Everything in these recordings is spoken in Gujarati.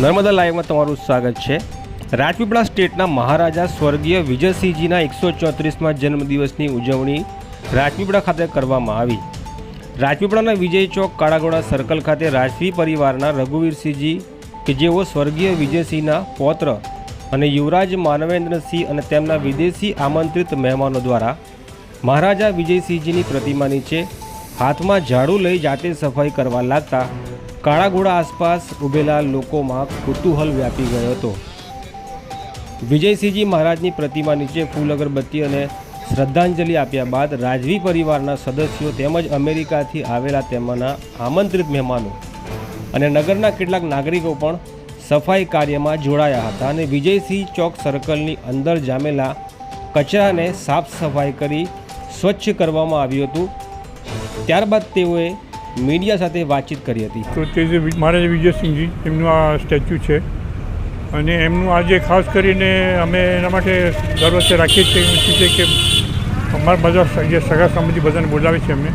નર્મદા લાઈવમાં તમારું સ્વાગત છે. રાજપીપળા સ્ટેટના મહારાજા સ્વર્ગીય વિજયસિંહજીના એકસો ચોત્રીસમાં જન્મદિવસની ઉજવણી રાજપીપળા ખાતે કરવામાં આવી. રાજપીપળાના વિજય ચોક કાળાઘોડા સર્કલ ખાતે રાજવી પરિવારના રઘુવીરસિંહજી કે જેઓ સ્વર્ગીય વિજયસિંહના પૌત્ર અને યુવરાજ માનવેન્દ્રસિંહ અને તેમના વિદેશી આમંત્રિત મહેમાનો દ્વારા મહારાજા વિજયસિંહજીની પ્રતિમા નીચે હાથમાં ઝાડુ લઈ જાતે સફાઈ કરવા લાગતા કાળાઘોડા આસપાસ ઊભેલા લોકોમાં કુતૂહલ વ્યાપી ગયો હતો. વિજયસિંહજી મહારાજની પ્રતિમા નીચે ફૂલ અગરબત્તી અને શ્રદ્ધાંજલિ આપ્યા બાદ રાજવી પરિવારના સદસ્યો તેમજ અમેરિકાથી આવેલા તેમના આમંત્રિત મહેમાનો અને નગરના કેટલાક નાગરિકો પણ સફાઈ કાર્યમાં જોડાયા હતા અને વિજયસિંહ ચોક સર્કલની અંદર જામેલા કચરાને સાફ સફાઈ કરી સ્વચ્છ કરવામાં આવ્યું હતું. ત્યારબાદ તેઓએ મીડિયા સાથે વાતચીત કરી હતી. તો તે જે મહારાજા વિજયસિંહજી એમનું આ સ્ટેચ્યુ છે. અને એમનું આજે ખાસ કરીને અમે એના માટે દર વર્ષે રાખીએ છીએ છે કે અમારા બધા જે સગા સંબંધી બધાને બોલાવે છે અમે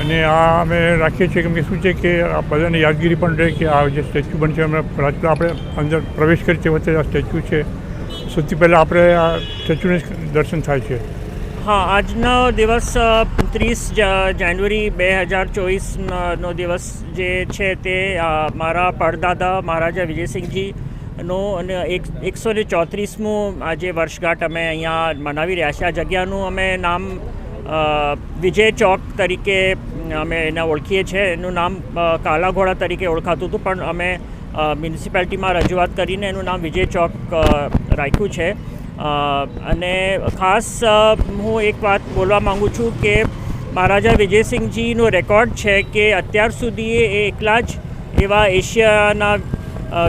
અને આ અમે રાખીએ છીએ કેમ કે શું છે કે આ બધાને યાદગીરી પણ રહે કે આ જે સ્ટેચ્યુ બનશે અમે રાજકોટ આપણે અંદર પ્રવેશ કરીએ તે વખતે આ સ્ટેચ્યુ છે. સૌથી પહેલાં આપણે આ સ્ટેચ્યુને દર્શન થાય છે. હા, આજનો દિવસ ત્રીસ જાન્યુઆરી બે હજાર ચોવીસનો દિવસ જે છે તે મારા પડદાદા મહારાજા વિજયસિંહજીનો અને એક, એકસો ને ચોત્રીસમું આજે વર્ષગાંઠ અમે અહીંયા મનાવી રહ્યા છીએ. આ જગ્યાનું અમે નામ વિજય ચોક તરીકે, અમે એને ઓળખીએ છીએ. એનું નામ કાલા ઘોડા તરીકે ઓળખાતું હતું, પણ અમે મ્યુનિસિપાલિટીમાં રજૂઆત કરીને એનું નામ વિજય ચોક રાખ્યું છે. અને ખાસ હું એક વાત બોલવા માગું છું કે મહારાજા વિજયસિંહજીનો રેકોર્ડ છે કે અત્યાર સુધી એ એકલા જ એવા એશિયાના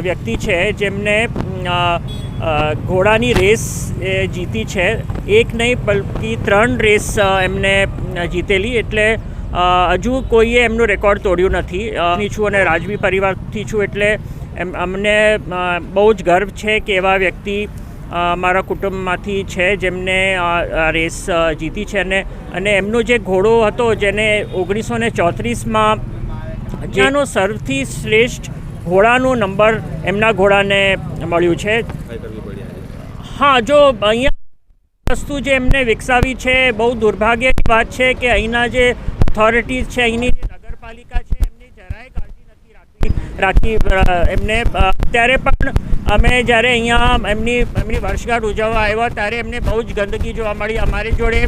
વ્યક્તિ છે જેમને ઘોડાની રેસ જીતી છે. એક નહીં, બલ્કિ ત્રણ રેસ એમને જીતેલી. એટલે હજુ કોઈએ એમનું રેકોર્ડ તોડ્યું નથી. અહીં છું અને રાજવી પરિવારથી છું એટલે એમ, અમને બહુ જ ગર્વ છે કે એવા વ્યક્તિ મારા કુટુંબમાંથી છે જેમને રેસ જીતી છે અને અને એમનો જે ઘોડો હતો જેને ઓગણીસો ને ચોત્રીસમાં જેનો સૌથી શ્રેષ્ઠ ઘોડાનો નંબર એમના ઘોડાને મળ્યું છે. હા, જો અહીંયા વસ્તુ જે એમને વિકસાવી છે, બહુ દુર્ભાગ્યની વાત છે કે અહીંના જે ઓથોરિટીઝ છે, અહીંની જે નગરપાલિકા છે, એમની જરાય કાળજી નથી રાખી રાખી એમને અત્યારે પણ અમે જ્યારે અહીંયા એમની એમની વર્ષગાંઠ ઉજવવા આવ્યા ત્યારે એમને બહુ જ ગંદકી જોવા મળી. અમારી જોડે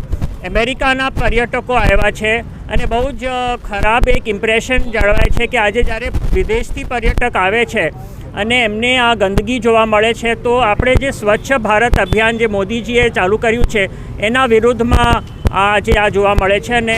અમેરિકાના પર્યટકો આવ્યા છે અને બહુ જ ખરાબ એક ઇમ્પ્રેશન જળવાય છે કે આજે જ્યારે વિદેશથી પર્યટક આવે છે અને એમને આ ગંદકી જોવા મળે છે, તો આપણે જે સ્વચ્છ ભારત અભિયાન જે મોદીજીએ ચાલુ કર્યું છે, એના વિરુદ્ધમાં આ જે આ જોવા મળે છે અને